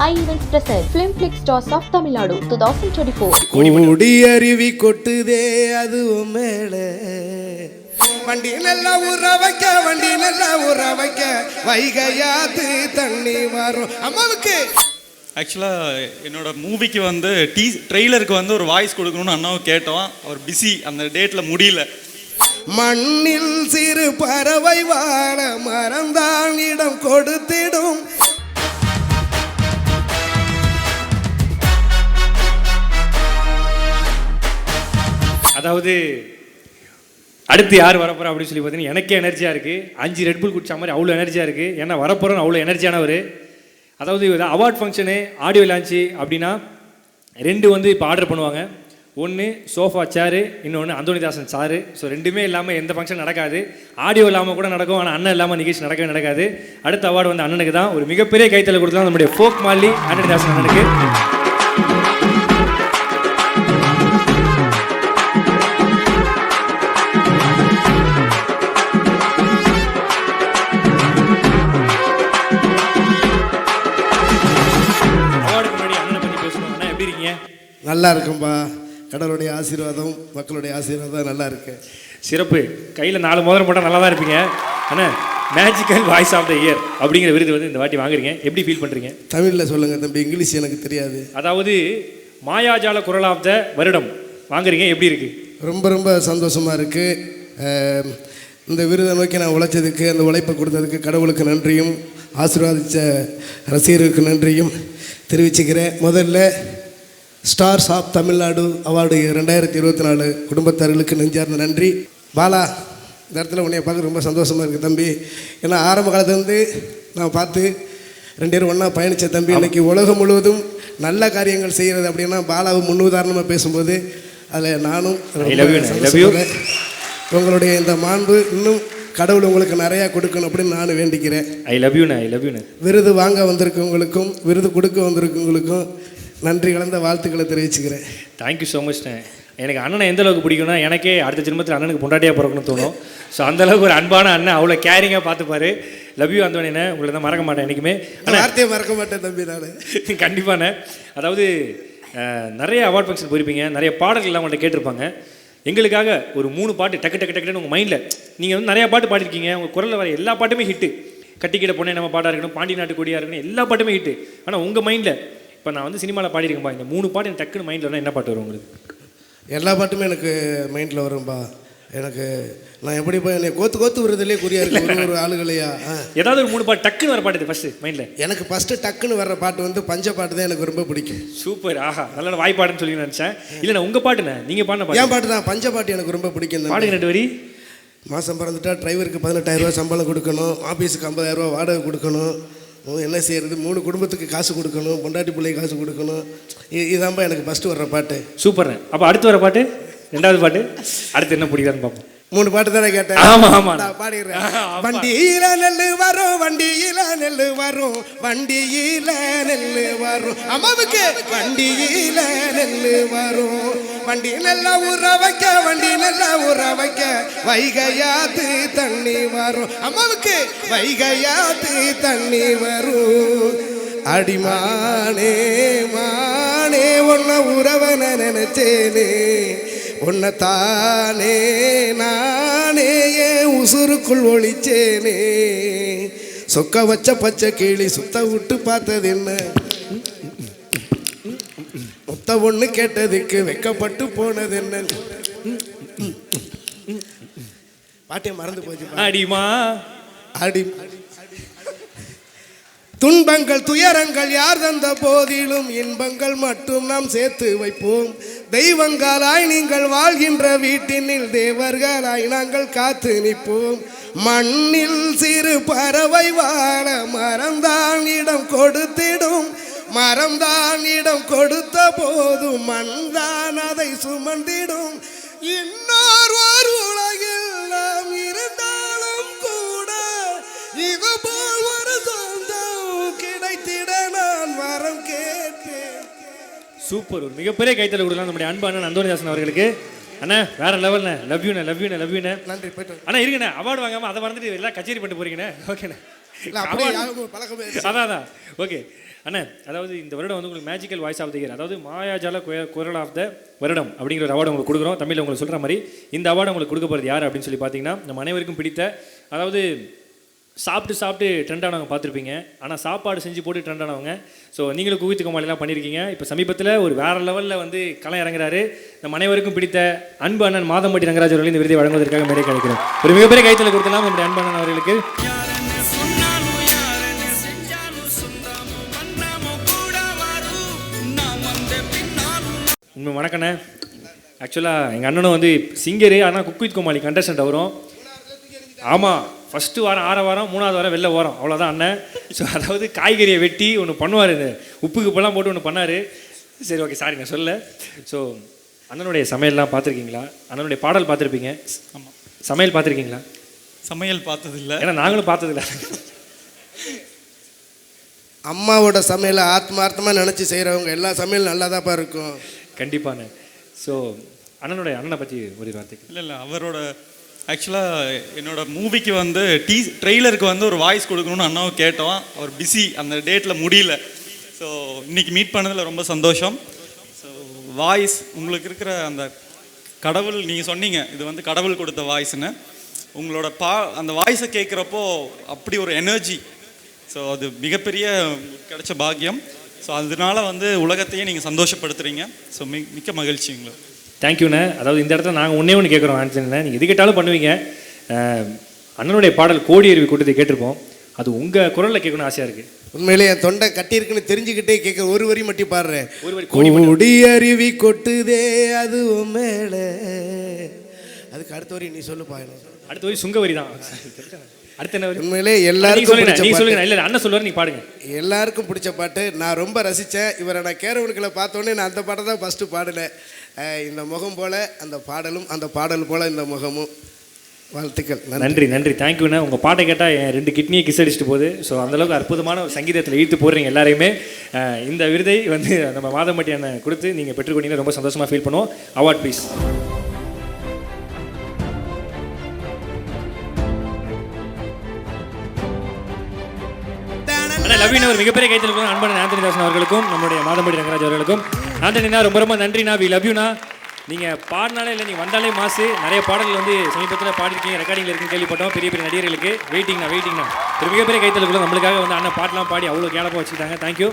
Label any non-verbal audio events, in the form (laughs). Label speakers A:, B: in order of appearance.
A: I Events present Film Flick Stars of Tamil Nadu 2024.
B: கூடி அருவி கொட்டுதே அது உன் மேல. வண்டி நல்லா ஊற வைக்க வண்டி நல்லா ஊற வைக்க வைகையாத்து தண்ணி வரும். அம்மாவுக்கு.
C: ஆக்சுவலாக என்னோட மூவிக்கு வந்து டீ ட்ரெய்லருக்கு வந்து ஒரு வாய்ஸ் கொடுக்கணும்னு அண்ணாவை கேட்டோம். அவர் பிஸி அந்த டேட்டில் முடியல.
B: மண்ணில் சிறு பறவை வாழ மறந்தான் இடம் கொடுத்திடும்.
D: அதாவது அடுத்து யார் வரப்போறா அப்படின்னு சொல்லி பார்த்தீங்கன்னா எனக்கே எனர்ஜியாக இருக்குது அஞ்சு ரெட் புல் குடிச்ச மாதிரி அவ்வளோ எனர்ஜியாக இருக்குது ஏன்னா வரப்போகிறோம் அவ்வளோ எனர்ஜியானவர் அதாவது அவார்ட் ஃபங்க்ஷனு ஆடியோ லான்ச்சு அப்படின்னா ரெண்டு வந்து இப்போ ஆர்டர் பண்ணுவாங்க. ஒன்று சோஃபா சேரு இன்னொன்று அந்தோனிதாசன் சாரு. ஸோ ரெண்டுமே இல்லாமல் எந்த ஃபங்க்ஷன் நடக்காது. ஆடியோ இல்லாமல் கூட நடக்கும். ஆனால் அண்ணன் இல்லாமல் நிகழ்ச்சி நடக்கவே நடக்காது. அடுத்த அவார்டு வந்து அண்ணனுக்கு தான். ஒரு மிகப்பெரிய கைத்தலை கொடுத்தா நம்முடைய ஃபோக் மாலி அண்ணனிதாசன் அண்ணனுக்கு.
B: நல்லா இருக்கும்பா. கடவுளுடைய ஆசீர்வாதம் மக்களுடைய ஆசீர்வாதம் நல்லா இருக்கு.
D: சிறப்பு. கையில் நாலு மோதிரம் போட்டால் நல்லா தான் இருப்பீங்க. அண்ணா magical voice of the year அப்படிங்கிற விருது வந்து இந்த வாட்டி வாங்குறீங்க. எப்படி ஃபீல் பண்ணுறீங்க
B: தமிழில் சொல்லுங்க தம்பி இங்கிலீஷ் எனக்கு தெரியாது.
D: அதாவது மாயாஜால குரல் ஆஃப் த வருடம். வாங்குறீங்க எப்படி இருக்கு?
B: ரொம்ப ரொம்ப சந்தோஷமாக இருக்குது இந்த விருதை நோக்கி நான் உழைச்சதுக்கு அந்த உழைப்பை கொடுத்ததுக்கு கடவுளுக்கு நன்றியும் ஆசீர்வாதித்த ரசிகர்களுக்கு நன்றியும் தெரிவிச்சுக்கிறேன். முதல்ல ஸ்டார்ஸ் ஆஃப் தமிழ்நாடு அவார்டு ரெண்டாயிரத்தி இருபத்தி நாலு குடும்பத்தார்களுக்கு நெஞ்சார்ந்த நன்றி. பாலா இந்த இடத்துல உன்னைய பார்க்க ரொம்ப சந்தோஷமாக இருக்குது தம்பி. ஏன்னா ஆரம்ப காலத்துலேருந்து நான் பார்த்து ரெண்டு பேரும் ஒன்றா பயணித்த தம்பி இன்னைக்கு உலகம் முழுவதும் நல்ல காரியங்கள் செய்கிறது அப்படின்னா பாலாவை முன்னுதாரணமாக பேசும்போது அதில் நானும். உங்களுடைய இந்த மாண்பு இன்னும் கடவுள் உங்களுக்கு நிறையா கொடுக்கணும் அப்படின்னு நான் வேண்டிக்கிறேன்.
D: ஐ லவ் யூண்ணே ஐ லவ் யூண்ணே
B: விருது வாங்க வந்திருக்கவங்களுக்கும் விருது கொடுக்க வந்திருக்கவங்களுக்கும் நன்றி கலந்த வாழ்த்துக்களை தெரிவிச்சுக்கிறேன்.
D: தேங்க்யூ ஸோ மச்ண்ணே எனக்கு அண்ணனை எந்த அளவுக்கு பிடிக்கும்னா எனக்கே அடுத்த ஜென்மத்தில் அண்ணனுக்கு பொண்டாட்டியாக பிறக்கணும்னு தோணும். ஸோ அந்த அளவுக்கு ஒரு அன்பான அண்ணன் அவ்வளோ கேரிங்காக பார்த்துப்பாரு. லவ் யூ அந்தோனிண்ணே உங்களை தான் மறக்க மாட்டேன் என்றைக்குமே
B: இந்த வார்த்தையை மறக்க மாட்டேன் தம்பி நான். (laughs)
D: கண்டிப்பாண்ணே அதாவது நிறைய அவார்ட் ஃபங்க்ஷன் போயிருப்பீங்க. நிறைய பாடல்கள்லாம் உங்கள்கிட்ட கேட்டிருப்பாங்க. எங்களுக்காக ஒரு மூணு பாட்டு டக்கு டக்கு டக்குன்னு உங்கள் மைண்டில் நீங்கள் வந்து நிறைய பாட்டு பாடிருக்கீங்க உங்கள் குரலில் வர எல்லா பாட்டுமே ஹிட்டு கட்டிக்கிட பொண்ணே நம்ம பாட்டாக இருக்கணும் பாண்டி நாட்டு கொடியாக இருக்கணும் எல்லா பாட்டுமே ஹிட்டு ஆனால் உங்கள் மைண்டில் இப்போ நான் வந்து சினிமாவில் பாடியிருக்கேன்ப்பா இந்த மூணு பாட்டு எனக்கு டக்குன்னு மைண்டில் வரணும் என்ன பாட்டு வரும் உங்களுக்கு?
B: எல்லா பாட்டுமே எனக்கு மைண்டில் வரும்பா. எனக்கு நான் எப்படி போய் என்னை கோத்து கோத்து விடுறதுலேயே குறியா இருக்கு. ஒரு ஒரு ஆளுகளையா.
D: ஏதாவது ஒரு மூணு பாட்டு டக்குன்னு வர பாட்டு ஃபஸ்ட்டு மைண்டில்
B: எனக்கு ஃபஸ்ட்டு டக்குன்னு வர்ற பாட்டு வந்து பஞ்ச பாட்டு தான் எனக்கு ரொம்ப பிடிக்கும்.
D: சூப்பர் ஆஹா. நல்ல வாய்ப்பாடுன்னு சொல்லி நினச்சேன். இல்லைண்ணா உங்கள் பாட்டுண்ணே. நீங்கள் பாடின பாட்டு.
B: ஏன் பாட்டு தான். பஞ்ச பாட்டு எனக்கு ரொம்ப பிடிக்கும்.
D: பாடுங்க ரெண்டு வரி.
B: மாதம் பிறந்துட்டா டிரைவருக்கு பதினெட்டாயிரரூவா சம்பளம் கொடுக்கணும். ஆஃபீஸுக்கு ஐம்பதாயிரரூவா வாடகை கொடுக்கணும். உம், என்ன செய்கிறது மூணு குடும்பத்துக்கு காசு கொடுக்கணும் பொண்டாட்டி பிள்ளைக்கு காசு கொடுக்கணும். இதுதான்ப்பா எனக்கு ஃபஸ்ட்டு வர்ற பாட்டு.
D: சூப்பர் அப்போ அடுத்து வர பாட்டு? ரெண்டாவது பாட்டு? அடுத்து என்ன பிடிக்காதுன்னு பார்ப்போம்.
B: மூணு பாட்டு தானே கேட்டேன்?
D: ஆமா, ஆமா.
B: பாடிடுறேன். வண்டியில நெல்லு வரும் வண்டியில நெல்லு வரும் வண்டியில நெல்லு வரும். அம்மாவுக்கு வண்டியில நெல்லு வரும். வண்டி நல்லா ஊற வைக்க வண்டி நல்லா ஊற வைக்க வைகையாத்து தண்ணி வரும். அம்மாவுக்கு வைகையாத்து தண்ணி வரும். அடிமானே மானே உன்னை உறவன நினைச்சேனே. உன்னை தானே நானே என் உசுருக்குள் ஒளிச்சேனே. சொக்க வச்ச பச்சை கிளி சுத்த விட்டு பார்த்தது என்ன? முத்த ஒண்ணு கேட்டதுக்கு வெக்கப்பட்டு போனது என்ன? பாட்டிய மறந்து போச்சு
D: அடிமா.
B: அடி. துன்பங்கள் துயரங்கள் யார் தந்த போதிலும் இன்பங்கள் மட்டும் நாம் சேர்த்து வைப்போம். தெய்வங்களாய் நீங்கள் வாழ்கின்ற வீட்டினில் தேவர்களாய் நாங்கள் காத்து நிற்போம். மண்ணில் சிறு பறவை வாழ மரம்தான் இடம் கொடுத்திடும். மரம்தான் இடம் கொடுத்த போதும் மண்தான் அதை சுமந்திடும். இன்னொரு ஒரு உலகில் நாம் இருந்தாலும் கூட இது போல்
D: சூப்பர். ஒரு மிகப்பெரிய கைத்தல கொடுக்கலாம் நம்முடைய அன்பு அண்ணன் அந்தோனிதாசன் அவர்களுக்கு. அண்ணா வேற லெவல்ண்ணே லவ் யூண்ணே லவ் யூண்ணே லவ் யூண்ணே
B: நன்றி போயிட்டு.
D: அண்ணா இருக்குண்ணே அவார்டு வாங்காம அதை மறந்துட்டு எல்லாம் கச்சேரி பண்ணிட்டு போறீங்கண்ணே. ஓகேண்ணே. அதான் அதான். ஓகே அண்ணே அதாவது இந்த வருடம் வந்து உங்களுக்கு magical voice of the year அதாவது மாயாஜால குரல் ஆஃப் த வருடம் அப்படிங்கிற ஒரு அவார்டு உங்களுக்கு கொடுக்குறோம். தமிழில் உங்களுக்கு சொல்கிற மாதிரி இந்த அவார்டு உங்களுக்கு கொடுக்க போகிறது யார் அப்படின்னு சொல்லி பார்த்தீங்கன்னா நம்ம அனைவருக்கும் பிடித்த அதாவது சாப்பிட்டு சாப்பிட்டு ட்ரெண்டானவங்க பார்த்துருப்பீங்க. ஆனால் சாப்பாடு செஞ்சு போட்டு ட்ரெண்டானவங்க ஸோ நீங்களும் குவித்து கோமாளிலாம் பண்ணியிருக்கீங்க இப்போ சமீபத்தில் ஒரு வேறு லெவலில் வந்து களம் இறங்குறாரு. நம்ம அனைவருக்கும் பிடித்த அன்பு அண்ணன் மாதம்பட்டி ரங்கராஜ் அவர்கள் இந்த விருதை வழங்குவதற்காக மேடை கிடைக்கிறோம் ஒரு மிகப்பெரிய கைத்தலை கொடுக்கலாம் நம்முடைய அன்பு அண்ணன் அவர்களுக்கு. உண்மை வணக்கண்ணே ஆக்சுவலாக எங்கள் அண்ணனும் வந்து சிங்கரு ஆனால் குக் வித் கோமாளி கண்டஸ்டன்ட் வரும் ஆமாம் ஃபஸ்ட்டு வாரம் ஆற வாரம் மூணாவது வாரம் வெளில வரோம் அவ்வளோதான் அண்ணன். ஸோ அதாவது காய்கறியை வெட்டி ஒன்று பண்ணுவார் உப்புக்கு இப்போலாம் போட்டு ஒன்று பண்ணார். சரி ஓகே சாரி நான் சொல்ல ஸோ அண்ணனுடைய சமையல்லாம் பார்த்துருக்கீங்களா? அண்ணனுடைய பாடல் பார்த்துருப்பீங்க.
C: ஆமாம்
D: சமையல் பார்த்துருக்கீங்களா?
C: சமையல் பார்த்ததில்ல.
D: ஏன்னா நாங்களும் பார்த்ததில்ல.
B: அம்மாவோட சமையலை ஆத்மார்த்தமாக நினச்சி செய்கிறவங்க எல்லா சமையல் நல்லாதாப்பா இருக்கும்.
D: கண்டிப்பாண்ணே ஸோ அண்ணனுடைய அண்ணனை பற்றி ஒரு வார்த்தைக்கு
C: இல்லை இல்லை அவரோட ஆக்சுவலாக என்னோட மூவிக்கு வந்து டீ ட்ரெய்லருக்கு வந்து ஒரு வாய்ஸ் கொடுக்கணும்னு அண்ணாவை கேட்டோம். அவர் பிஸி அந்த டேட்டில் முடியல. ஸோ இன்றைக்கி மீட் பண்ணதில் ரொம்ப சந்தோஷம். ஸோ வாய்ஸ் உங்களுக்கு இருக்கிற அந்த கடவுள் நீங்கள் சொன்னீங்க இது வந்து கடவுள் கொடுத்த வாய்ஸ்னு உங்களோட பா அந்த வாய்ஸை கேட்குறப்போ அப்படி ஒரு எனர்ஜி ஸோ அது மிகப்பெரிய கிடைச்ச பாக்கியம். ஸோ அதனால வந்து உலகத்தையே நீங்கள் சந்தோஷப்படுத்துறீங்க. ஸோ மி மிக்க மகிழ்ச்சி உங்களுக்கு.
D: தேங்க்யூண்ணே அதாவது இந்த இடத்துல நாங்கள் ஒன்றே ஒன்று கேட்குறோம் ஆன்சர்ண்ணே நீங்கள் எது கேட்டாலும் பண்ணுவீங்க. அண்ணனுடைய பாடல் கோடி அருவி கூட்டத்தை கேட்டிருப்போம். அது உங்கள் குரலில் கேட்கணும்னு ஆசையாக இருக்குது
B: உண்மையிலே என் தொண்டை கட்டியிருக்குன்னு தெரிஞ்சுக்கிட்டே கேட்க ஒரு வரி மட்டும் பாடுறேன்.
D: கோடி
B: அருவி கொட்டுதே அது உன் மேல. அதுக்கு அடுத்த வரி நீ சொல்லு பாயணும்
D: அடுத்த வரி சுங்க வரி தான். அடுத்த என்ன வரி?
B: உண்மையிலே எல்லாருக்கும்.
D: சொல்லுங்க இல்லை அண்ணன் சொல்லுவார் நீ பாடுங்க.
B: எல்லாருக்கும் பிடிச்ச பாட்டு. நான் ரொம்ப ரசித்தேன் இவரை நான் கேரவனுக்களை பார்த்தோன்னே நான் அந்த பாட்டை தான் ஃபஸ்ட்டு பாடினேன். இந்த முகம் போல அந்த பாடலும் அந்த பாடல் போல இந்த முகமும். வாழ்த்துக்கள். நன்றி.
D: நன்றி தேங்க்யூண்ணே உங்கள் பாட்டை கேட்டால் என் ரெண்டு கிட்னியை கிஸ் அடிச்சுட்டு போகுது. ஸோ அந்தளவுக்கு அற்புதமான ஒரு சங்கீதத்தில் ஈர்த்து போடுறீங்க எல்லாரையுமே. இந்த விருதை வந்து நம்ம மாதம்பட்டி அண்ணன் கொடுத்து நீங்கள் பெற்றுக்கொண்டீங்க ரொம்ப சந்தோஷமாக ஃபீல் பண்ணுவோம். அவார்ட் ப்ளீஸ் லவ்வினா ஒரு மிகப்பெரிய கைத்தலுக்கும் அன்பான ஆந்தனி தாசன் அவர்களுக்கும் நம்முடைய மாதம்படி ரங்கராஜ் அவர்களுக்கும். நன்றிண்ணா ரொம்ப ரொம்ப நன்றிண்ணா. வி லவ்யூனா நீங்கள் பாடினாலே இல்லை நீங்கள் வந்தாலே மாசு. நிறைய பாடல்கள் வந்து சமீபத்தில் பாடிருக்கீங்க ரெக்கார்டிங்கில் இருக்குன்னு கேள்விப்பட்டோம். பெரிய பெரிய நடிகர்களுக்கு. வெயிட்டிங்ண்ணா வெயிட்டிங்ண்ணா ஒரு மிகப்பெரிய கைத்தலுக்குள்ள நம்மளுக்காக வந்து அண்ணன் பாட்டெலாம் பாடி அவ்வளோ கேளப்பாக வச்சுக்கிட்டாங்க. தேங்க்யூ